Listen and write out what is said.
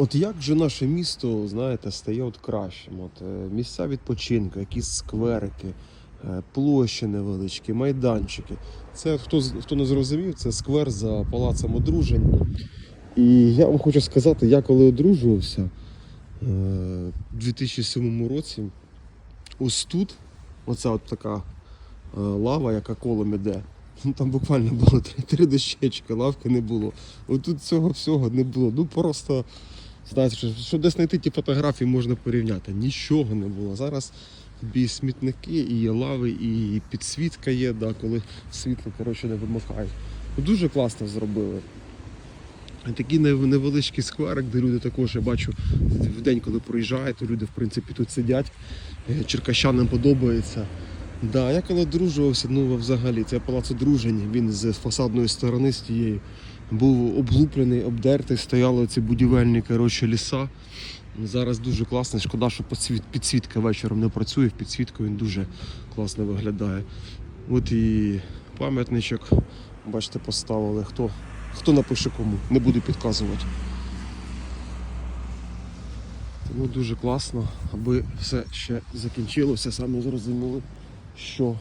От як же наше місто, знаєте, стає от кращим? От е, місця відпочинку, якісь скверики, е, площі невеличкі, майданчики. Це хто хто не зрозумів, це сквер за палацем одружень. І я вам хочу сказати, я коли одружувався е, в 2007 році, ось тут, оця от така лава, яка колом іде. Там буквально було три, три дощечки, лавки не було. Отут цього всього не було. Ну просто знаєте, що, що десь знайти ті фотографії можна порівняти. Нічого не було. Зараз і смітники, і лави, і підсвітка є, да, коли світло коротше, не вимикають. Ну, Дуже класно зробили. Такий невеличкий скверик, де люди також я бачу в день, коли проїжджають, то люди в принципі тут сидять. Е, Черкащанам подобається. Да, я коли одружувався, ну взагалі, це палац одружень, він з фасадної сторони з тієї був облуплений, обдертий, стояли ці будівельні коротше, ліса. Зараз дуже класно. Шкода, що підсвітка вечором не працює, в підсвітку він дуже класно виглядає. От і пам'ятничок, бачите, поставили. Хто, хто напише кому, не буду підказувати. Тому дуже класно, аби все ще закінчилося, саме зрозуміли, що